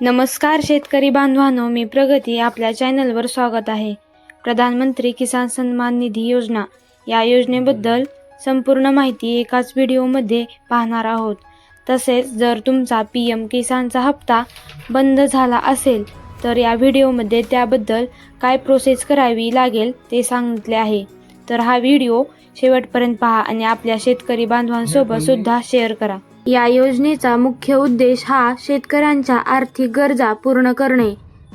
नमस्कार शेतकरी बांधवांनो मी प्रगती आपल्या चॅनलवर स्वागत आहे. प्रधानमंत्री किसान सन्मान निधी योजना. या योजनेबद्दल संपूर्ण माहिती एकाच व्हिडिओमध्ये पाहणार आहोत. तसेच जर तुमचा पी एम किसानचा हप्ता बंद झाला असेल तर या व्हिडिओमध्ये त्याबद्दल काय प्रोसेस करावी लागेल ते सांगितले आहे. तर हा व्हिडिओ शेवटपर्यंत पहा आणि आपल्या शेतकरी बांधवांसोबत सुद्धा शेअर करा. या योजनेचा मुख्य उद्देश हा शेतकऱ्यांच्या आर्थिक गरजा पूर्ण करणे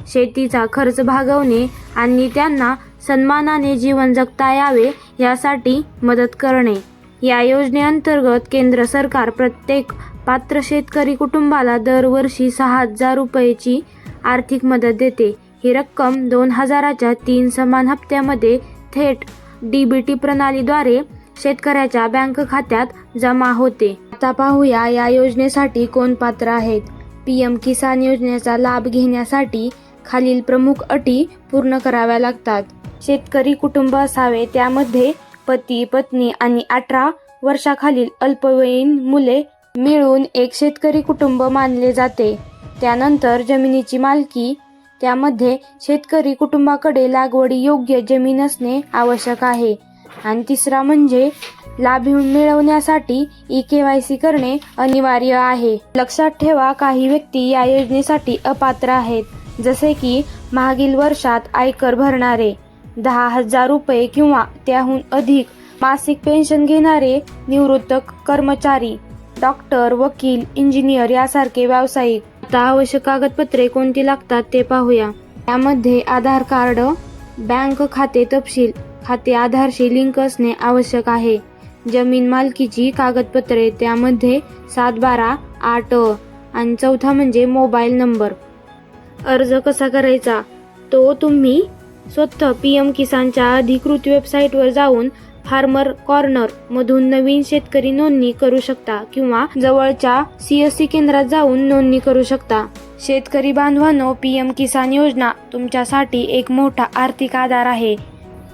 शेतीचा खर्च भागवणे आणि त्यांना सन्मानाने जीवन जगता यावे यासाठी मदत करणे. या योजनेअंतर्गत केंद्र सरकार प्रत्येक पात्र शेतकरी कुटुंबाला दरवर्षी सहा हजार रुपयाची आर्थिक मदत देते. ही रक्कम दोन हजाराच्या तीन समान हप्त्यामध्ये थेट डी बी टी प्रणालीद्वारे शेतकऱ्याच्या बँक खात्यात जमा होते. आता पाहूया या योजनेसाठी कोण पात्र आहेत. पी एम किसान योजनेचा लाभ घेण्यासाठी खालील प्रमुख अटी पूर्ण कराव्या लागतात. शेतकरी कुटुंब असावे त्यामध्ये पती पत्नी आणि अठरा वर्षाखालील अल्पवयीन मुले मिळून एक शेतकरी कुटुंब मानले जाते. त्यानंतर जमिनीची मालकी त्यामध्ये शेतकरी कुटुंबाकडे लागवडी योग्य जमीन असणे आवश्यक आहे. आणि तिसरा म्हणजे लाभ मिळवण्यासाठी ई के वाय सी करणे अनिवार्य आहे. लक्षात ठेवा काही व्यक्ती या योजनेसाठी अपात्र आहेत. जसे की मागील वर्षात आयकर भरणारे दहा हजार रुपये किंवा त्याहून अधिक मासिक पेन्शन घेणारे निवृत्त कर्मचारी डॉक्टर वकील इंजिनियर यासारखे व्यावसायिक. आता आवश्यक कागदपत्रे कोणती लागतात ते पाहूया. यामध्ये आधार कार्ड बँक खाते तपशील खाते आधारशी लिंक असणे आवश्यक आहे. जमीन मालकीची कागदपत्रे त्यामध्ये सात बारा आठ अ आणि चौथा म्हणजे मोबाईल नंबर. अर्ज कसा करायचा? तो तुम्ही स्वतः पी एम किसानच्या अधिकृत वेबसाईटवर जाऊन फार्मर कॉर्नर मधून नवीन शेतकरी नोंदणी करू शकता किंवा जवळच्या सीएससी केंद्रात जाऊन नोंदणी करू शकता. शेतकरी बांधवांनो पी एम किसान योजना तुमच्यासाठी एक मोठा आर्थिक आधार आहे.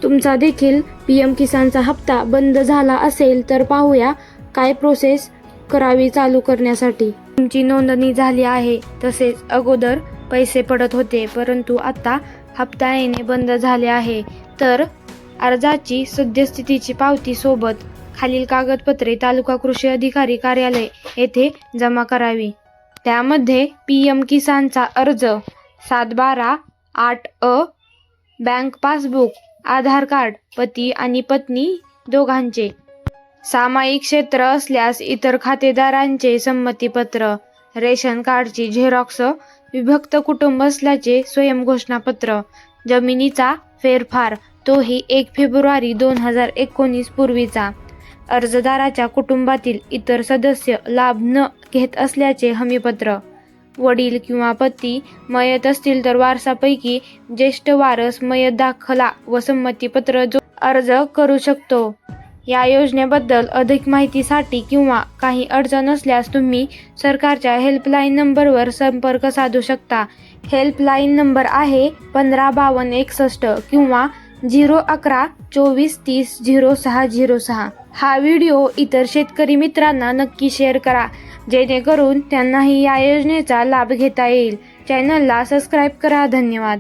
तुमचा देखील पी एम किसानचा हप्ता बंद झाला असेल तर पाहूया काय प्रोसेस करावी चालू करण्यासाठी. तुमची नोंदणी झाली आहे तसेच अगोदर पैसे पडत होते परंतु आता हप्ता येणे बंद झाले आहे. तर अर्जाची सद्यस्थितीची पावती सोबत खालील कागदपत्रे तालुका कृषी अधिकारी कार्यालय येथे जमा करावी. त्यामध्ये पी एम किसानचा अर्ज सात बारा आठ अ बँक पासबुक आधार कार्ड पती आणि पत्नी दोघांचे. सामायिक क्षेत्र असल्यास इतर खातेदारांचे संमतीपत्र रेशन कार्डची झेरॉक्स विभक्त कुटुंब असल्याचे स्वयंघोषणापत्र जमिनीचा फेरफार तोही एक फेब्रुवारी दोन हजार एकोणीस पूर्वीचा. अर्जदाराच्या कुटुंबातील इतर सदस्य लाभ न घेत असल्याचे हमीपत्र. वडील किंवा पती मयत असतील तर वारसापैकी ज्येष्ठ वारस मयत दाखला व संमतीपत्र जो अर्ज करू शकतो. या योजनेबद्दल अधिक माहितीसाठी किंवा काही अडचण असल्यास तुम्ही सरकारच्या हेल्पलाईन नंबरवर संपर्क साधू शकता. हेल्पलाईन नंबर आहे पंधरा बावन्न एकसष्ट किंवा झिरो अकरा चोवीस तीस झिरो सहा झिरो सहा. हा व्हिडिओ इतर शेतकरी मित्रांना नक्की शेअर करा जेणेकरून त्यांनाही या योजनेचा लाभ घेता येईल. चॅनलला सबस्क्राईब करा धन्यवाद.